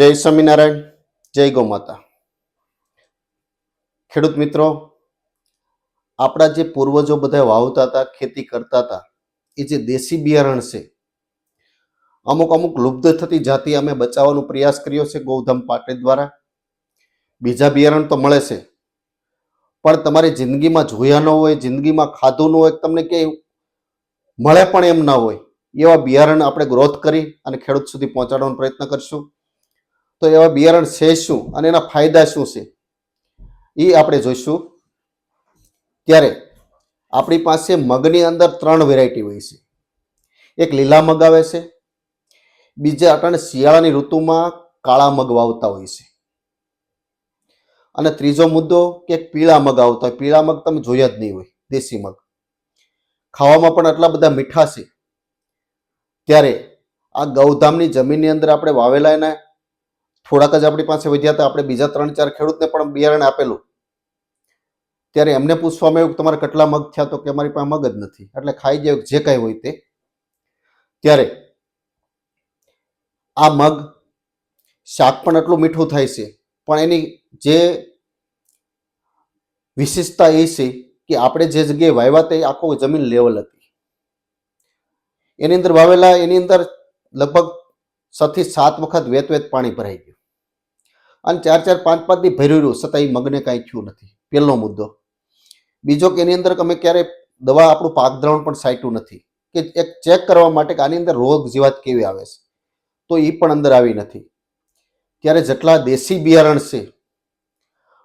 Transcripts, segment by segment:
જય સ્વામિનારાયણ, જય ગૌ માતા. ખેડૂત મિત્રો, આપણા જે પૂર્વજો બધા વાવતા હતા, ખેતી કરતા હતા, એ જે દેશી બિયારણ છે, અમુક અમુક લુપ્ત થતી જાતિ અમે બચાવવાનો પ્રયાસ કર્યો છે ગૌધમ પાટે દ્વારા. બીજા બિયારણ તો મળે છે. પણ તમારી જિંદગીમાં જોયા ન હોય, જિંદગીમાં ખાધું ન હોય, તમને ક્યાંય મળે પણ એમ ના હોય, એવા બિયારણ આપણે ગ્રોથ કરી અને ખેડૂત સુધી પહોંચાડવાનો પ્રયત્ન કરશું. તો એવા બિયારણ છે શું અને એના ફાયદા શું છે? એ આપણે જોઈશું. ત્યારે આપણી પાસે મગની અંદર ત્રણ વેરાયટી હોય છે. એક લીલા મગ આવે છે. બીજા અટાણે શિયાળાની ઋતુમાં કાળા મગ વાવતા હોય છે. અને ત્રીજો મુદ્દો કે પીળા મગ આવતા હોય. પીળા મગ તમે જોયા જ નહીં હોય, દેશી મગ. ખાવામાં પણ આટલા બધા મીઠા છે. ત્યારે આ ગૌધામની જમીનની અંદર આપણે વાવેલા એના થોડાક જ આપણી પાસે વધ્યા હતા. આપણે બીજા ત્રણ ચાર ખેડૂતને પણ બિયારણ આપેલું. ત્યારે એમને પૂછવામાં આવ્યું કે તમારે કેટલા મગ થયા? તો કે અમારી પાસે મગ જ નથી. એટલે ખાઈ જાય જે કાંઈ હોય તે. ત્યારે આ મગ, શાક પણ એટલું મીઠું થાય છે. પણ એની જે વિશેષતા એ છે કે આપણે જે જગ્યાએ વાવ્યા તે આખો જમીન લેવલ હતી. એની અંદર વાવેલા, એની અંદર લગભગ છથી સાત વખત વેત વેત પાણી ભરાઈ ગયું. અને ચાર ચાર પાંચ પાંચથી ભર્યું રહ્યું, છતાં એ મગને કાંઈ થયું નથી. પહેલો મુદ્દો. બીજો કે એની અંદર અમે ક્યારેય દવા આપણું પાકદ્રવણ પણ સાઈટું નથી. કે એક ચેક કરવા માટે કે આની અંદર રોગ જીવાત કેવી આવે છે, તો એ પણ અંદર આવી નથી. ત્યારે જેટલા દેશી બિયારણ છે,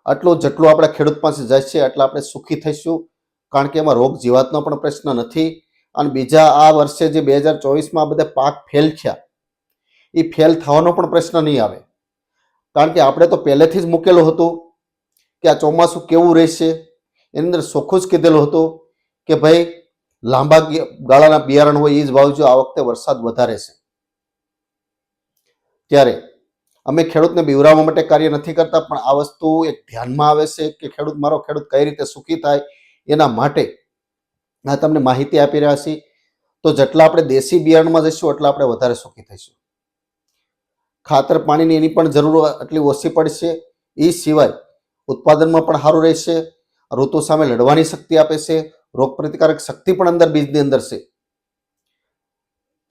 આટલું જેટલું આપણા ખેડૂત પાસે જાય છે એટલા આપણે સુખી થઈશું. કારણ કે એમાં રોગ જીવાતનો પણ પ્રશ્ન નથી. અને બીજા આ વર્ષે જે બે હજાર ચોવીસમાં બધા પાક ફેલ થયા એ ફેલ થવાનો પણ પ્રશ્ન નહીં આવે. કારણ કે આપણે તો પહેલેથી જ મૂકેલું હતું કે આ ચોમાસું કેવું રહેશે? એની અંદર ચોખ્ખું જ કીધેલું હતું કે ભાઈ, લાંબા ગાળાના બિયારણ હોય એ જ વાવજો, આ વખતે વરસાદ વધારે છે. ત્યારે અમે ખેડૂતને બીવરાવવા માટે કાર્ય નથી કરતા, પણ આ વસ્તુ એક ધ્યાનમાં આવે છે કે ખેડૂત, મારો ખેડૂત કઈ રીતે સુખી થાય એના માટે આ તમને માહિતી આપી રહ્યા છીએ. તો જેટલા આપણે દેશી બિયારણમાં જઈશું, એટલા આપણે વધારે સુખી થઈશું. ખાતર, પાણીની એની પણ જરૂર એટલી ઓછી પડશે એ સિવાય ઉત્પાદનમાં પણ સારું રહેશે, ઋતુ સામે લડવાની શક્તિ આપે છે રોગ પ્રતિકારક શક્તિ પણ અંદર બીજની અંદર છે.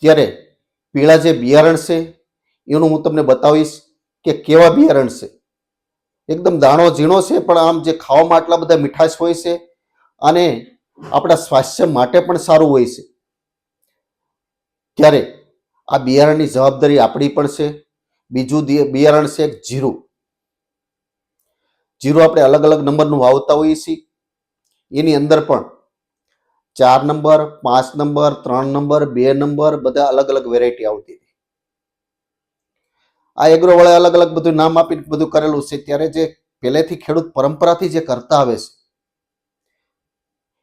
ત્યારે પીળા જે બિયારણ છે, એનું હું તમને બતાવીશ કે કેવા બિયારણ છે. એકદમ દાણો ઝીણો છે, પણ આમ જે ખાવામાં આટલા બધા મીઠાશ હોય છે, અને આપણા સ્વાસ્થ્ય માટે પણ સારું હોય છે. ત્યારે આ બિયારણની જવાબદારી આપણી પણ છે. બીજું બિયારણ છે જીરું. જીરું આપણે અલગ અલગ નંબરનું વાવતા હોઈએ છીએ. એની અંદર પણ ચાર નંબર, પાંચ નંબર, ત્રણ નંબર, બે નંબર બધા અલગ અલગ વેરાયટી આવતી હતી. આ એગ્રો વાળા અલગ અલગ બધું નામ આપી બધું કરેલું છે. ત્યારે જે પહેલેથી ખેડૂત પરંપરાથી જે કરતા આવે છે,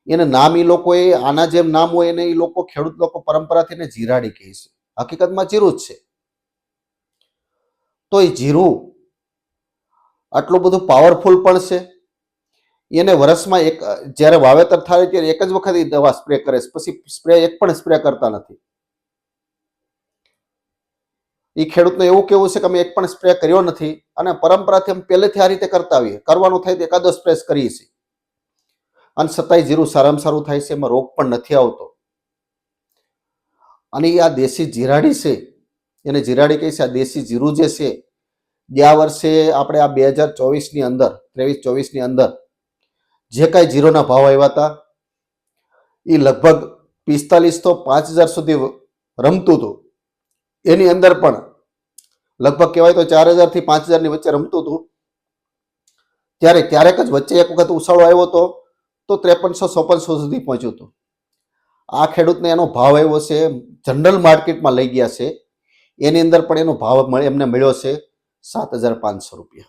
એને નામ એ લોકોએ, આના જેમ નામ હોય એને એ લોકો ખેડૂત લોકો પરંપરાથી એને જીરાડી કહે છે. હકીકતમાં જીરું જ છે. તો એ જીરું. આટલું બધું પાવરફુલ પણ છે. એને વર્ષમાં એક, જ્યારે વાવેતર થાય ત્યારે એક જ વખત એ દવા સ્પ્રે કરે પછી સ્પ્રે એક પણ સ્પ્રે કરતા નથી. એ ખેડૂતને એવું કેવું છે કે અમે એક પણ સ્પ્રે કર્યો નથી અને પરંપરાથી અમે પહેલેથી આ રીતે કરતા આવીએ. કરવાનું થાય તો એકાદો સ્પ્રે કરીએ છીએ. અને છતાંય જીરું સારામાં સારું થાય છે, એમાં રોગ પણ નથી આવતો. અને એ આ દેશી જીરાડી છે એને જીરાડી કહે છે, આ દેશી જીરું જે છે ગયા વર્ષે આપણે આ બે હજાર ચોવીસની અંદર, ત્રેવીસ ચોવીસની અંદર જે કાંઈ જીરોના ભાવ આવ્યા હતા એ લગભગ પિસ્તાલીસ તો પાંચ હજાર સુધી રમતું હતું. એની અંદર પણ લગભગ કહેવાય તો ચાર હજારથી પાંચ હજારની વચ્ચે રમતું હતું. ત્યારે ક્યારેક જ વચ્ચે એક વખત ઉછાળો આવ્યો હતો, તો ત્રેપનસો, ચોપનસો સુધી પહોંચ્યું હતું. આ ખેડૂતને એનો ભાવ આવ્યો છે, જનરલ માર્કેટમાં લઈ ગયા છે. એની અંદર પણ એનો ભાવ એમને મળ્યો છે સાત હજાર પાંચસો રૂપિયા.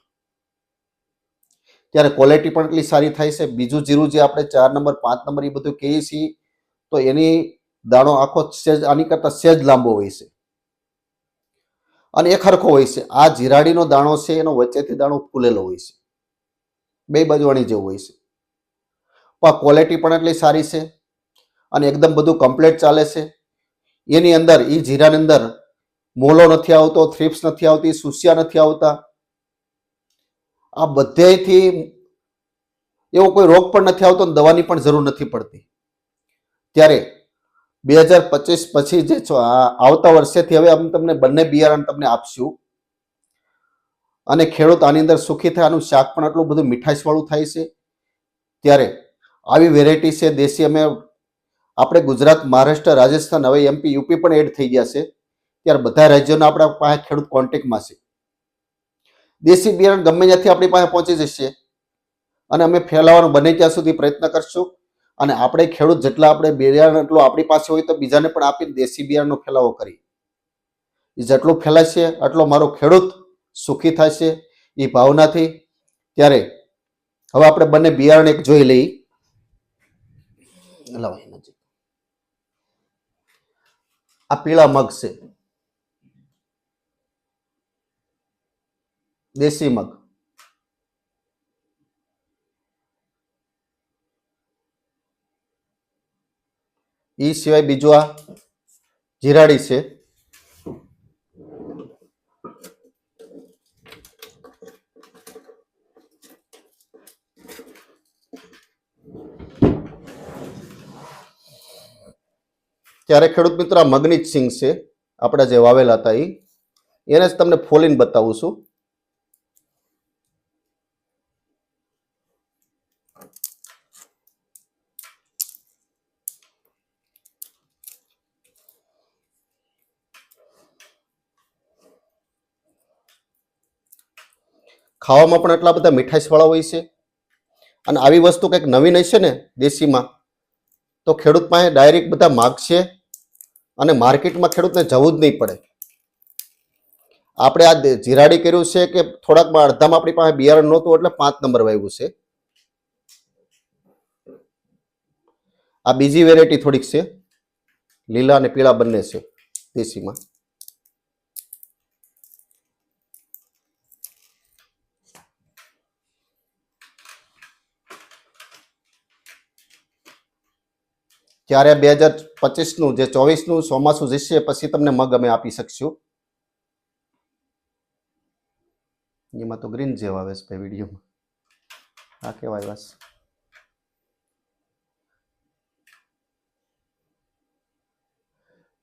ત્યારે ક્વોલિટી પણ એટલી સારી થાય છે. બીજું જીરું જે આપણે ચાર નંબર, પાંચ નંબર એ બધું કહીએ છીએ, તો એની દાણો આખો સેજ, આની કરતાં સેજ લાંબો હોય છે. અને એ ખરખો હોય છે. આ જીરાડીનો દાણો છે, એનો વચ્ચેથી દાણો ફૂલેલો હોય છે. બે બાજુવાણી જેવું હોય છે. પણ ક્વોલિટી પણ એટલી સારી છે અને એકદમ બધું કમ્પ્લીટ ચાલે છે. એની અંદર એ જીરાની અંદર મોલો નથી આવતો થ્રિપ્સ નથી આવતી, સુસિયા નથી આવતા. આ બધેથી એવો કોઈ રોગ પણ નથી આવતો અને દવાની પણ જરૂર નથી પડતી. ત્યારે બે હજાર પચીસ પછી જે આવતા વર્ષેથી હવે અમે તમને બંને બિયારણ તમને આપશું. અને ખેડૂત આની અંદર સુખી થાય, આનું શાક પણ આટલું બધું મીઠાશવાળું થાય છે. ત્યારે આવી વેરાયટી છે, દેશી અમે, આપણે ગુજરાત, મહારાષ્ટ્ર, રાજસ્થાન, હવે એમપી યુપી પણ એડ થઈ ગયા છે. ત્યારે બધા રાજ્યોના આપણા પાસે ખેડૂત કોન્ટેક્ટમાં છે. દેશી બિયારણ ગમે ત્યાંથી આપણી પાસે પહોંચી જશે. અને અમે ફેલાવવાનો બને ત્યાં સુધી પ્રયત્ન કરશું. અને આપણે ખેડૂત જેટલા આપણે બિયારણ એટલું આપણી પાસે હોય તો બીજાને પણ આપીને દેશી બિયારણનો ફેલાવો કરી એ જેટલું ફેલાશે એટલો મારો ખેડૂત સુખી થશે એ ભાવનાથી. ત્યારે હવે આપણે બંને બિયારણ એક જોઈ લઈ આ પીળા મગ છે. દેશી મગ. એ સિવાય બીજું આ જીરાડી છે. ત્યારે ખેડૂત મિત્ર આ મગની જ સિંગ છે. આપણા જે વાવેલા હતા એ એને જ તમને ફોલીને બતાવું છું. ખાવામાં પણ એટલા બધા મીઠાઈશવાળા હોય છે. અને આવી વસ્તુ કંઈક નવીન હશે ને દેશીમાં, તો ખેડૂત પાસે ડાયરેક્ટ બધા માગશે અને માર્કેટમાં ખેડૂતને જવું જ નહીં પડે. આપણે આ જીરાડી કર્યું છે કે થોડાકમાં અડધામાં આપણી પાસે બિયારણ નહોતું એટલે પાંચ નંબર વાવ્યું છે. આ બીજી વેરાયટી થોડીક છે. લીલા અને પીળા બંને છે દેશીમાં. ત્યારે બે હજાર પચીસનું, જે ચોવીસનું ચોમાસું જશે પછી તમને મગ અમે આપી શકશું. એમાં તો ગ્રીન જેવા આવે છે વિડીયોમાં. આ કેવાય બસ.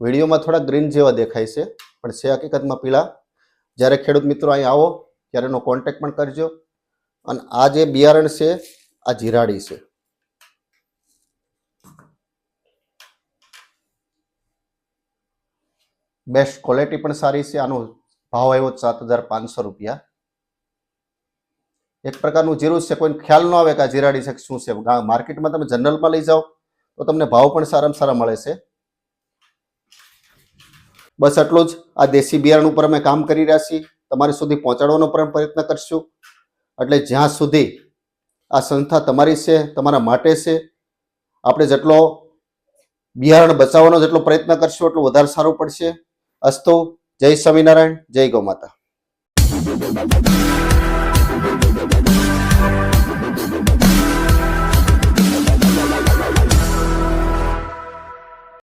વિડીયોમાં થોડા ગ્રીન જેવા દેખાય છે, પણ છે હકીકતમાં પીળા. જ્યારે ખેડૂત મિત્રો અહીં આવો, ત્યારે એનો કોન્ટેક પણ કરજો. અને આ જે બિયારણ છે, આ જીરાડી છે. બેસ્ટ ક્વોલિટી પણ સારી છે. આનો ભાવ આવ્યો સાત હજાર પાંચસો રૂપિયા. એક પ્રકારનું જીરું છે, કોઈને ખ્યાલ ન આવે કે આ જીરાડી છે શું છે. માર્કેટમાં તમે જનરલમાં લઈ જાઓ તો તમને ભાવ પણ સારામાં સારા મળે છે. બસ એટલું જ. આ દેશી બિયારણ ઉપર અમે કામ કરી રહ્યા છીએ. તમારી સુધી પહોંચાડવાનો પણ પ્રયત્ન કરશું. એટલે જ્યાં સુધી આ સંસ્થા તમારી છે, તમારા માટે છે, આપણે જેટલો બિયારણ બચાવવાનો જેટલો પ્રયત્ન કરશું, એટલું વધારે સારું પડશે. અસ્તુ જય સ્વામિનારાયણ જય ગૌમાતા.